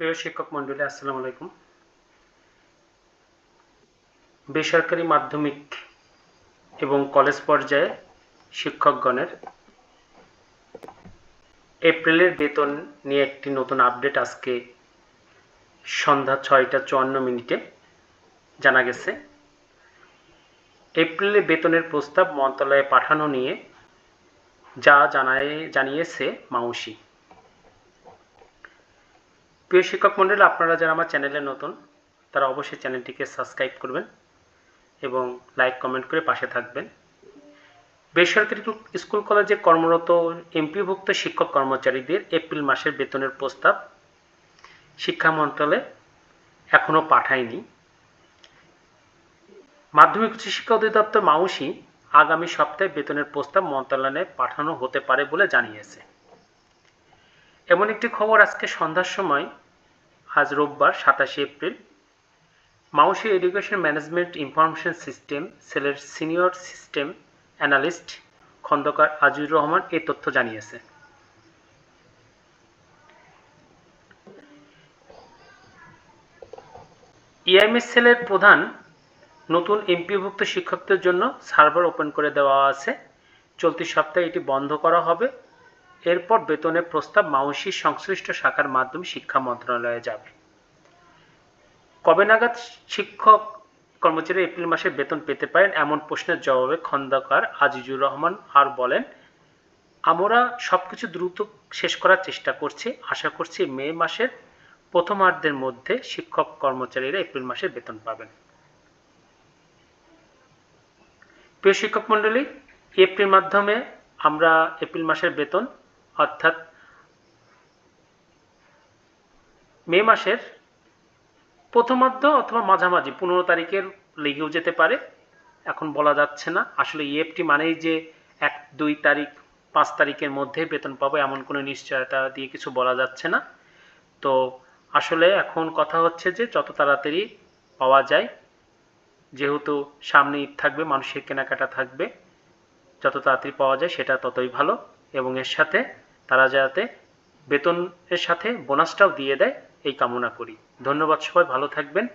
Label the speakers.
Speaker 1: প্রিয় শিক্ষক মন্ডলী, আসসালামু আলাইকুম। বেসরকারি মাধ্যমিক এবং কলেজ পর্যায়ে শিক্ষকগণের এপ্রিলের বেতন নিয়ে একটি নতুন আপডেট আজকে সন্ধ্যা ছয়টা চুয়ান্ন মিনিটে জানা গেছে। এপ্রিলে বেতনের প্রস্তাব মন্ত্রণালয়ে পাঠানো নিয়ে যা জানায়, জানিয়েছে মাউসি। প্রিয় শিক্ষক মণ্ডলী, আপনারা যারা আমার চ্যানেলে নতুন, তারা অবশ্যই চ্যানেলটিকে সাবস্ক্রাইব করবেন এবং লাইক, কমেন্ট করে পাশে থাকবেন। বেসরকারি স্কুল কলেজে কর্মরত এমপিভুক্ত শিক্ষক কর্মচারীদের এপ্রিল মাসের বেতনের প্রস্তাব শিক্ষা মন্ত্রণালয়ে এখনও পাঠায়নি। মাধ্যমিক উচ্চ শিক্ষা অধিদপ্তর মাউসি আগামী সপ্তাহে বেতনের প্রস্তাব মন্ত্রণালয়ে পাঠানো হতে পারে বলে জানিয়েছে। এমন একটি খবর আজকে সন্ধ্যার সময়, আজ রোববার সাতাশে April, মাউসি education management information system, সেলের senior system analyst Khandakar Azizur Rahman এই তথ্য জানিয়েছে। ইআইএমএস সেলের প্রধান নতুন এমপিভুক্ত শিক্ষকদের জন্য সার্ভার ওপেন করে দেওয়া আছে। চলতি সপ্তাহে এটি বন্ধ করা হবে। এরপর বেতনের প্রস্তাব মাউসির সংশ্লিষ্ট শাখার মাধ্যমে শিক্ষা মন্ত্রণালয়ে যাবে। কবে নাগাদ শিক্ষক কর্মচারী এপ্রিল মাসে বেতন পেতে পারেন এমন প্রশ্নের জবাবে খন্দকার আজিজুর রহমান আর বলেন, আমরা সবকিছু দ্রুত শেষ করার চেষ্টা করছি। আশা করছি মে মাসের প্রথমার্ধের মধ্যে শিক্ষক কর্মচারীরা এপ্রিল মাসে বেতন পাবেন। প্রিয় শিক্ষক মণ্ডলী, এপ্রিল মাধ্যমে আমরা এপ্রিল মাসের বেতন অর্থাৎ মে মাসের প্রথমার্ধ অথবা মাঝামাঝি, পনেরো তারিখের লেগেও যেতে পারে। এখন বলা যাচ্ছে না। আসলে ইএফটি মানেই যে এক, দুই তারিখ, পাঁচ তারিখের মধ্যে বেতন পাবো এমন কোনো নিশ্চয়তা দিয়ে কিছু বলা যাচ্ছে না। তো আসলে এখন কথা হচ্ছে যে যত তাড়াতাড়ি পাওয়া যায়, যেহেতু সামনে ঈদ থাকবে, মানুষের কেনাকাটা থাকবে, যত তাড়াতাড়ি পাওয়া যায় সেটা ততই ভালো এবং এর সাথে তারা যাতে বেতনের সাথে বোনাসটাও দিয়ে দেয় এই কামনা করি। ধন্যবাদ সবাই ভালো থাকবেন।